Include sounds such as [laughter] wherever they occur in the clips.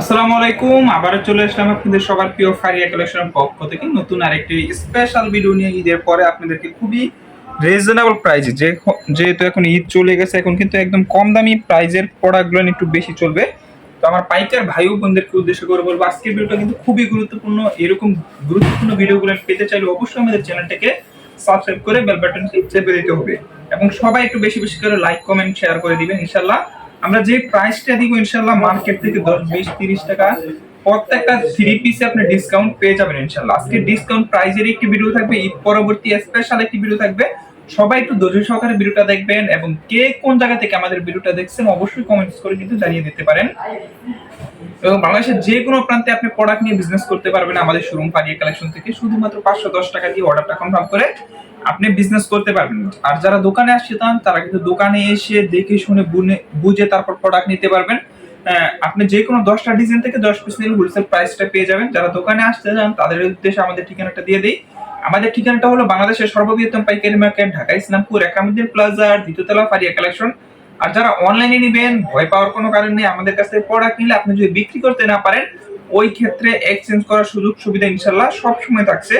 আসসালামু আলাইকুম, আবারও চলে আসলাম আপনাদের সবার প্রিয় ফারিয়া কালেকশনের পক্ষ থেকে নতুন আরেকটি স্পেশাল ভিডিও নিয়ে। ঈদের পরে আপনাদেরকে খুবই রিজনেবল প্রাইজে যে যেহেতু এখন ঈদ চলে গেছে, এখন কিন্তু একদম কম দামি প্রাইজের প্রোডাক্টগুলো একটু বেশি চলবে। তো আমার পাইকার ভাই বোনদেরকে উদ্দেশ্য করে বলব, আজকের ভিডিওটা কিন্তু খুবই গুরুত্বপূর্ণ। এরকম গুরুত্বপূর্ণ ভিডিওগুলো পেতে চাইলে অবশ্যই আমাদের চ্যানেলটাকে সাবস্ক্রাইব করে বেল বাটনটি চেপে দিতে হবে। এবং সবাই একটু বেশি বেশি করে লাইক কমেন্ট শেয়ার করে দিবেন ইনশাল্লাহ আমরা যে প্রাইসটা দিব ইনশাল্লাহ মার্কেট থেকে দশ, বিশ, তিরিশ টাকা, প্রত্যেকটা থ্রি পিসে আপনি ডিসকাউন্ট পেয়ে যাবেন ইনশাল্লাহ আজকে ডিসকাউন্ট প্রাইজের একটি ভিডিও থাকবে, ঈদ পরবর্তী স্পেশাল একটি ভিডিও থাকবে। সবাই একটু ধৈর্য সহকারে ভিডিওটা দেখবেন এবং কে কোন জায়গা থেকে আমাদের ভিডিওটা দেখছেন অবশ্যই কমেন্টস করে কিন্তু জানিয়ে দিতে পারেন। এবং বাংলাদেশের যে কোনো প্রান্তে আপনি প্রোডাক্ট নিয়ে বিজনেস করতে পারবেন আমাদের শোরুম পারিয়া কালেকশন থেকে। শুধুমাত্র পাঁচশো দশ টাকা দিয়ে অর্ডারটা কনফার্ম করে আপনি বিজনেস করতে পারবেন। আর যারা দোকানে আসছে তারা কিন্তু দোকানে এসে দেখে শুনে বুঝে তারপর প্রোডাক্ট নিতে পারবেন। আপনি যে কোনো দশটা ডিজাইন থেকে দশ পিস নিলে হোলসেল প্রাইসটা পেয়ে যাবেন। যারা দোকানে আসতে চান, তাদের উদ্দেশ্যে আমাদের ঠিকানাটা দিয়ে দিই। আমাদের ঠিকানাটা হলো বাংলাদেশের সর্ববৃহত্তম পাইকারি মার্কেট ঢাকা ইসলামপুর, একামুদ্দিন প্লাজার দ্বিতীয়তলা ফারিয়া কালেকশন আর যারা অনলাইনে নেবেন, ভয় পাওয়ার কোনো কারণ নেই, আমাদের কাছ থেকে প্রোডাক্ট নিলে আপনি যদি বিক্রি করতে না পারেন, ওই ক্ষেত্রে এক্সচেঞ্জ করার সুযোগ সুবিধা ইনশাল্লাহ সবসময় থাকছে।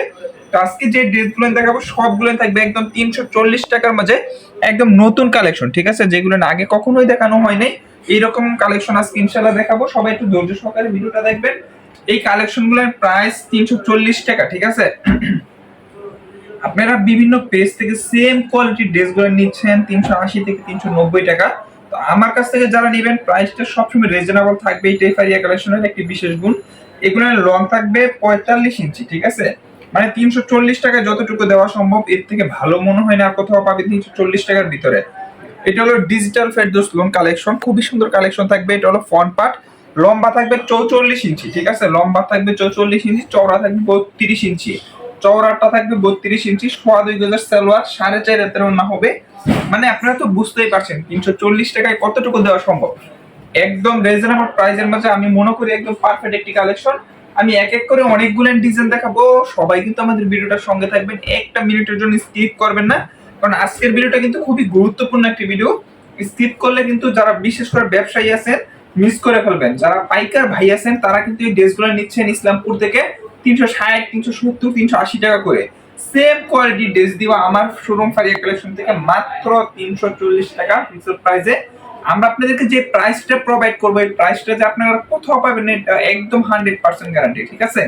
আজকে যে ড্রেসগুলো দেখাবো সবগুলো থাকবে একদম তিনশো চল্লিশ টাকার মাঝে একদম নতুন কালেকশন, ঠিক আছে? যেগুলো আগে কখনোই দেখানো হয় নাই এইরকম কালেকশন আজকে ইনশাল্লাহ দেখাবো। সবাই একটু ধৈর্য সহকারে ভিডিওটা দেখবেন। এই কালেকশনগুলোর প্রাইস তিনশো চল্লিশ টাকা, ঠিক আছে? আপনারা বিভিন্ন পেজ থেকে সেম কোয়ালিটির ড্রেসগুলো নিচ্ছেন, তিনশো আশি থেকে তিনশো নব্বই টাকা। তো আমার কাছ থেকে যারা নেবেন প্রাইসটা সবসময় রিজনেবল থাকবে। এই টেফারিয়া কালেকশনের একটি বিশেষ গুণ। এগুলোর লং থাকবে পঁয়তাল্লিশ ইঞ্চি, ঠিক আছে? মানে তিনশো চল্লিশ টাকা যতটুকু দেওয়া সম্ভব, এর থেকে ভালো মনে হয় না কোথাও পাবে তিনশো চল্লিশ টাকার ভিতরে। এটা হলো ডিজিটাল ফেরদোস লোন কালেকশন খুবই সুন্দর কালেকশন থাকবে। এটা হলো ফ্রন্ট পার্ট লম্বা থাকবে চৌচল্লিশ ইঞ্চি, ঠিক আছে? লম্বা থাকবে চৌচল্লিশ ইঞ্চি, চওড়া থাকবে বত্রিশ ইঞ্চি। চওড়াটা থাকবে বত্রিশ ইঞ্চি, সোয়া দুই গজের সালোয়ার, সাড়ে চার হাতের না হবে। মানে আপনারা তো বুঝতেই পারছেন, তিনশো চল্লিশ টাকায় কতটুকু দেওয়া সম্ভব। একদম রিজনেবল প্রাইসের মাঝে আমি মনে করি একদম পারফেক্ট একটি কালেকশন আমি এক এক করে অনেকগুলো ডিজাইন দেখাবো। সবাই কিন্তু আমাদের ভিডিওটার সঙ্গে থাকবেন। একটা মিনিটের জন্য স্কিপ করবেন না। কারণ আজকের ভিডিওটা কিন্তু খুবই গুরুত্বপূর্ণ একটি ভিডিও স্কিপ করলে কিন্তু যারা বিশেষ করে ব্যবসায়ী আছেন মিস করে ফেলবেন। যারা পাইকার ভাই আছেন, তারা কিন্তু এই ড্রেসগুলো নিচ্ছেন ইসলামপুর থেকে তিনশো ষাট, তিনশো সত্তর, তিনশো আশি টাকা করে। সেম কোয়ালিটি ড্রেস দিবা আমার শোরুম ফারিয়া কালেকশন থেকে মাত্র তিনশো চল্লিশ টাকা ফিক্সড প্রাইসে আমরা আপনাদেরকে যে প্রাইসটা প্রোভাইড করব, এই প্রাইসটা যে আপনারা কোথাও পাবেন, এটা একদম হান্ড্রেড পার্সেন্ট গ্যারান্টি ঠিক আছে?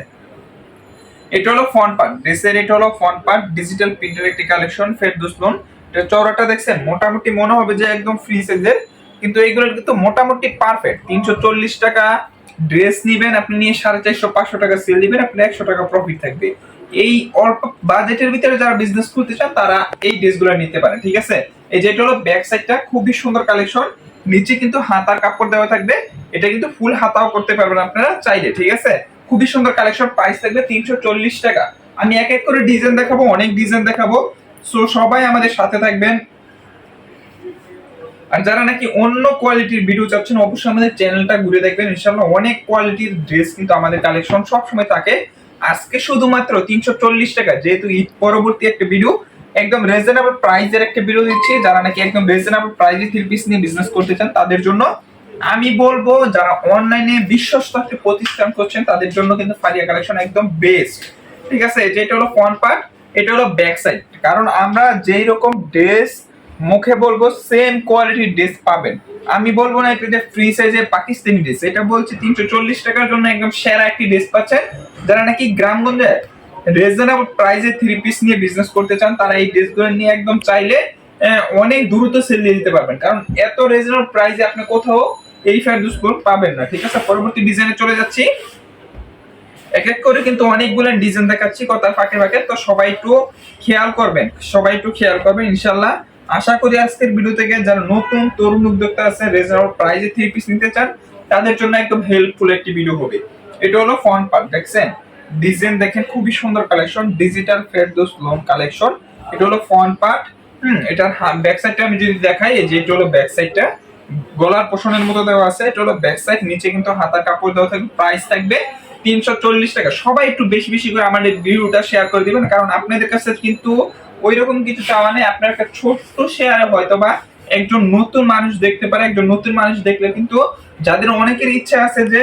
এটা হলো ফ্রন্ট পার্ট ড্রেসের এটা হলো ফ্রন্ট পার্ট ডিজিটাল প্রিন্টের একটি কালেকশন ফেরদৌস লোন এটা চওড়াটা দেখছেন, মোটামুটি মনে হবে যে একদম ফ্রি সাইজের কিন্তু এইগুলো কিন্তু মোটামুটি পারফেক্ট তিনশো চল্লিশ টাকা ড্রেস নিবেন, আপনি নিয়ে সাড়ে চারশো পাঁচশো টাকা সেল দিবেন আপনার একশো টাকা প্রফিট থাকবে। এই অল্প বাজেটের ভিতরে যারা বিজনেস করতে চান, তারা এই ড্রেসগুলো নিতে পারে, ঠিক আছে? এই যেটা হলো ব্যাক সাইডটা খুবই সুন্দর কালেকশন নিচে কিন্তু হাতার কাপড় দেওয়া থাকবে। এটা কিন্তু ফুল হাতাও করতে পারবেন আপনারা চাইলে, ঠিক আছে? খুবই সুন্দর কালেকশন প্রাইস থাকবে তিনশো চল্লিশ টাকা। আমি এক এক করে ডিজাইন দেখাবো, অনেক ডিজাইন দেখাবো। সো সবাই আমাদের সাথে থাকবেন। আর যারা নাকি অন্য কোয়ালিটির ভিডিও চাচ্ছেন, অবশ্যই আমাদের চ্যানেলটা ঘুরে দেখবেন। ইনশাআল্লাহ অনেক কোয়ালিটির ড্রেস কিন্তু আমাদের কালেকশন সবসময় থাকে। আজকে শুধুমাত্র তিনশো চল্লিশ টাকা, যেহেতু ঈদ পরবর্তী একটা ভিডিও একদম রিজনেবল প্রাইসের একটা ভিডিও দিচ্ছি। যারা নাকি একদম রিজনেবল প্রাইসে থ্রি পিস নিয়ে বিজনেস করতে চান, তাদের জন্য আমি বলব, যারা অনলাইনে বিশ্বস্ত একটা প্রতিষ্ঠান করছেন তাদের জন্য কিন্তু ফারিয়া কালেকশন একদম বেস্ট ঠিক আছে? যেটা হলো ফ্রন্ট পার্ট এটা হলো ব্যাক সাইড কারণ আমরা যেই রকম ড্রেস মুখে বলব সেম কোয়ালিটির ড্রেস পাবেন। আমি বলব না এটা যে ফ্রি সাইজের পাকিস্তানি ড্রেস এটা বলছি তিনশো চল্লিশ টাকার জন্য একদম সেরা একটি ড্রেস পাচ্ছেন। যারা নাকি গ্রামগঞ্জে রিজনেবল প্রাইসে থ্রি পিস নিয়ে বিজনেস করতে চান, তারা এই ড্রেসগুলো নিয়ে একদম চাইলে অনেক দ্রুত সেল দিয়ে দিতে পারবেন। কারণ এত রিজনেবল প্রাইসে আপনি কোথাও এই ফেরদুসগুলো পাবেন না, ঠিক আছে? পরবর্তী ডিজাইনে চলে যাচ্ছি। এক এক করে কিন্তু অনেকগুলো ডিজাইন দেখাচ্ছি কথার ফাঁকে ফাঁকে। তো সবাই একটু খেয়াল করবেন, সবাই একটু খেয়াল করবেন ইনশাল্লাহ আশা করি আজকের ভিডিও থেকে যারা নতুন তরুণ উদ্যোক্তা আছে রিজনেবল প্রাইসে থ্রি পিস নিতে চান, তাদের জন্য একদম হেল্পফুল একটি ভিডিও হবে। এটা হলো ফ্রন্ট পার্ট দেখছেন? ডিজাইন দেখেন খুবই সুন্দর collection digital Ferdous lawn collection. এটা হলো ফ্রন্ট পার্ট হুম, এটার ব্যাক সাইডটা আমি যদি দেখাই, এই যে এটা হলো ব্যাক সাইডটা গলার পোষণের মতো দেওয়া আছে, এটা হলো ব্যাক সাইড নিচে কিন্তু হাতার কাপড় দেওয়া থাকবে প্রাইস থাকবে তিনশো চল্লিশ টাকা। সবাই একটু বেশি বেশি করে আমাদের ভিডিওটা শেয়ার করে দিবেন, কারণ আপনাদের কাছে কিন্তু ওই রকম কিছু চাওয়া নেই। আপনার একটা ছোট্ট শেয়ারে হয়তো বা একজন নতুন মানুষ দেখতে পারে, একজন নতুন মানুষ দেখলে কিন্তু যাদের অনেকের ইচ্ছা আছে যে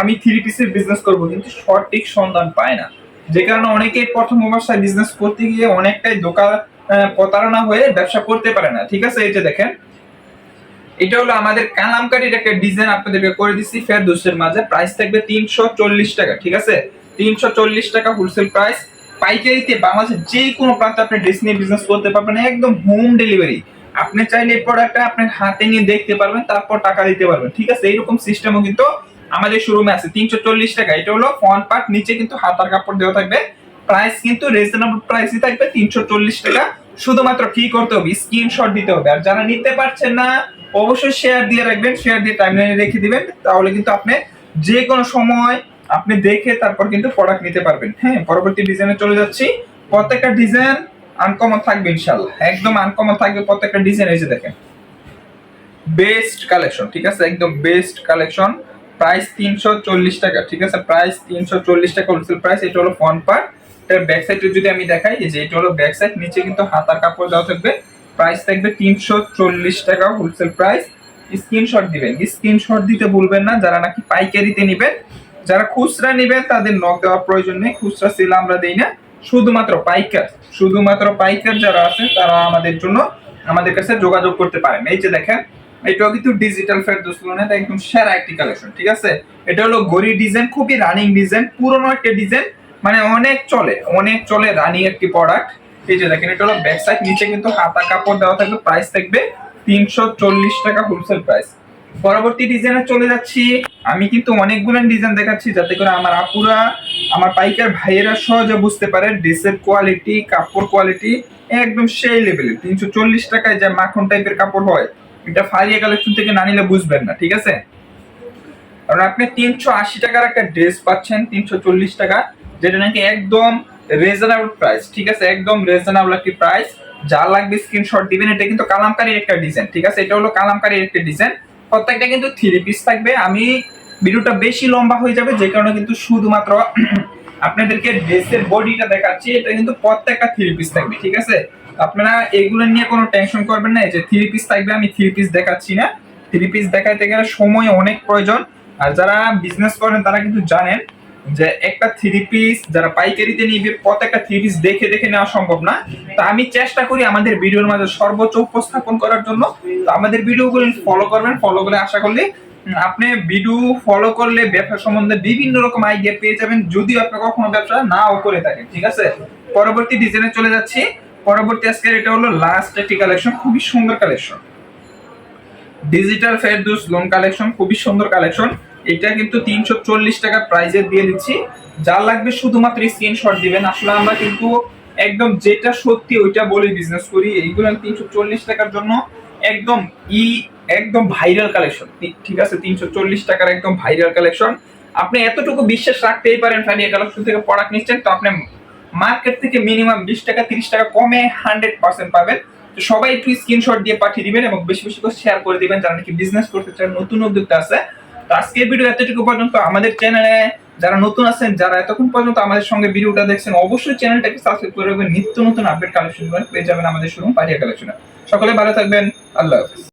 আমি থ্রি পিসের বিজনেস করব, কিন্তু সঠিক সন্ধান পায় না। যে কারণে অনেকেই প্রথম অবস্থায় বিজনেস করতে গিয়ে অনেকটাই দোকান প্রতারণা হয়ে ব্যবসা করতে পারে না। ঠিক আছে যে দেখেন। এটা হলো আমাদের কালামকারীর একটা ডিজাইন আপনাদেরকে করে দিচ্ছি ফেরদৌসের মাঝে। প্রাইস থাকবে তিনশো চল্লিশ টাকা, ঠিক আছে? তিনশো চল্লিশ টাকা হোলসেল প্রাইস পাইকারিতে বাংলাদেশের যে কোনো প্রান্তে আপনি ড্রেস নিয়ে বিজনেস করতে পারবেন, একদম হোম ডেলিভারি আপনি চাইলে এই প্রোডাক্টটা আপনার হাতে নিয়ে দেখতে পারবেন, তারপর টাকা দিতে পারবেন। ঠিক আছে, এইরকম সিস্টেমও কিন্তু আমাদের শোরুমে আছে। তিনশো চল্লিশ টাকা। এটা হলো ফ্রন্ট পার্ট নিচে কিন্তু হাতার কাপড় দেওয়া থাকবে। প্রাইস কিন্তু রিজনেবল প্রাইসই থাকবে, তিনশো চল্লিশ টাকা। শুধুমাত্র কি করতে হবে? স্ক্রিনশট দিতে হবে। আর যারা নিতে পারছেন না, অবশ্যই শেয়ার দিয়ে রাখবেন। শেয়ার দিয়ে টাইমলাইনে রেখে দিবেন। তাহলে কিন্তু আপনি যে কোনো সময় আপনি দেখে তারপর কিন্তু প্রোডাক্ট নিতে পারবেন। হ্যাঁ পরবর্তী ডিজাইনে চলে যাচ্ছি। প্রত্যেকটা ডিজাইন আনকমন থাকবে ইনশাল্লাহ একদম আনকমন থাকবে প্রত্যেকটা ডিজাইন যে দেখেন। বেস্ট কালেকশন ঠিক আছে? একদম বেস্ট কালেকশন প্রাইস তিনশো চল্লিশ টাকা, ঠিক আছে? প্রাইস তিনশো চল্লিশ টাকা হোলসেল প্রাইস এটা হলো ফ্রন্ট পার্ট এটার ব্যাক যদি আমি দেখাই যে এটা হলো ব্যাক সাইড নিচে কিন্তু হাতার কাপড় দেওয়া থাকবে। প্রাইস থাকবে তিনশো চল্লিশ টাকা হোলসেল প্রাইস স্ক্রিনশট দিবেন। স্ক্রিনশট দিতে ভুলবেন না, যারা নাকি পাইকারিতে নেবেন, যারা খুচরা নেবেন, তাদের নক দেওয়ার প্রয়োজন নেই। খুচরা সেল আমরা দেই না। শুধুমাত্র পাইকার শুধুমাত্র পাইকার যারা আছে, তারা আমাদের জন্য, আমাদের কাছে যোগাযোগ করতে পারেন। এই যে দেখেন এটাও কিন্তু ডিজিটাল ফেরদৌস লোনের একদম সেরা একটি কালেকশন ঠিক আছে? এটা হলো গড়ি ডিজাইন খুবই রানিং ডিজাইন পুরনো একটা ডিজাইন মানে অনেক চলে অনেক চলে রানিং একটি প্রোডাক্ট এই যে দেখেন, এটা হলো ব্যাক সাইড নিচে কিন্তু হাতা কাপড় দেওয়া থাকবে প্রাইস থাকবে তিনশো চল্লিশ টাকা হোলসেল প্রাইস পরবর্তী ডিজাইনে চলে যাচ্ছি। আমি কিন্তু অনেকগুলো ডিজাইন দেখাচ্ছি যাতে করে আমার আপুরা, আমার পাইকার ভাইয়েরা সহজে বুঝতে পারে ড্রেসের কোয়ালিটি কাপড় কোয়ালিটি একদম সেই লেভেলের তিনশো চল্লিশ টাকায় যে মাখন টাইপের কাপড় হয় এটা ফারিয়া কালেকশন থেকে না নিলে বুঝবেন না, ঠিক আছে? কারণ আপনি তিনশো আশি টাকার একটা ড্রেস পাচ্ছেন, তিনশো চল্লিশ টাকা, যেটা নাকি একদম রিজনেবল প্রাইস ঠিক আছে? একদম রিজনেবল একটি প্রাইস যা লাগবে স্ক্রিনশট দিবেন, এটা কিন্তু কালামকারীর একটা ডিজাইন ঠিক আছে? এটা হলো কালামকারীর একটা ডিজাইন প্রত্যেকটা কিন্তু থ্রি পিস থাকবে। আমি ভিডিওটা বেশি লম্বা হয়ে যাবে, যে কারণে কিন্তু শুধুমাত্র [clears throat] আপনাদেরকে ড্রেসের বডিটা দেখাচ্ছি, এটা কিন্তু প্রত্যেকটা থ্রি পিস থাকবে, ঠিক আছে? আপনারা এগুলো নিয়ে কোনো টেনশন করবেন না যে থ্রি পিস থাকবে, আমি থ্রি পিস দেখাচ্ছি না। থ্রি পিস দেখাইতে গেলে সময় অনেক প্রয়োজন। আর যারা বিজনেস করেন, তারা কিন্তু জানেন যে একটা থ্রি পিস যারা পাইকারিতে নিবে, প্রত্যেকটা থ্রি পিস দেখে দেখে নেওয়া সম্ভব না। তো আমি চেষ্টা করি আমাদের ভিডিওর মাঝে সর্বোচ্চ উপস্থাপন করার জন্য। তো আমাদের ভিডিওগুলো ফলো করবেন ফলো করে আশা করলে আপনি ভিডিও ফলো করলে ব্যবসা সম্বন্ধে বিভিন্ন রকম আইডিয়া পেয়ে যাবেন যদি আপনি কখনো ব্যবসা নাও করে থাকেন, ঠিক আছে? পরবর্তী ডিজাইনে চলে যাচ্ছি। পরবর্তী আজকের এটা হলো লাস্ট একটি কালেকশন খুবই সুন্দর collection digital Ferdous lawn collection খুবই সুন্দর কালেকশন এটা কিন্তু তিনশো চল্লিশ টাকা প্রাইজে দিয়ে দিচ্ছি। যা লাগবে শুধুমাত্র স্ক্রিনশট দিবেন। আসলে আমরা কিন্তু একদম যেটা সত্যি ওইটা বলে বিজনেস করি। এইগুলো তিনশো চল্লিশ টাকার জন্য একদম ই, একদম ভাইরাল কালেকশন ঠিক আছে, তিনশো চল্লিশ টাকার একদম ভাইরাল কালেকশন আপনি এতটুকু বিশ্বাস রাখতেই পারেন ফাইনিয়া কালেকশন থেকে প্রোডাক্ট নিচ্ছেন। তো আপনি মার্কেট থেকে মিনিমাম বিশ টাকা, তিরিশ টাকা কমে হান্ড্রেড পার্সেন্ট পাবেন। তো সবাই একটু স্ক্রিনশট দিয়ে পাঠিয়ে দিবেন এবং বেশি বেশি করে শেয়ার করে দিবেন, যারা নাকি বিজনেস করতে চান, নতুন উদ্যোক্তা আছে। তো আজকের ভিডিও এতটুকু পর্যন্ত। আমাদের চ্যানেলে যারা নতুন আছেন, যারা এতক্ষণ পর্যন্ত আমাদের সঙ্গে ভিডিওটা দেখছেন, অবশ্যই চ্যানেলটাকে সাবস্ক্রাইব করে রাখবেন। নিত্য নতুন আপডেট কালেকশন পেয়ে যাবেন আমাদের শোরুম পারিয়া কালেকশনে সকলে ভালো থাকবেন। আল্লাহ হাফিজ।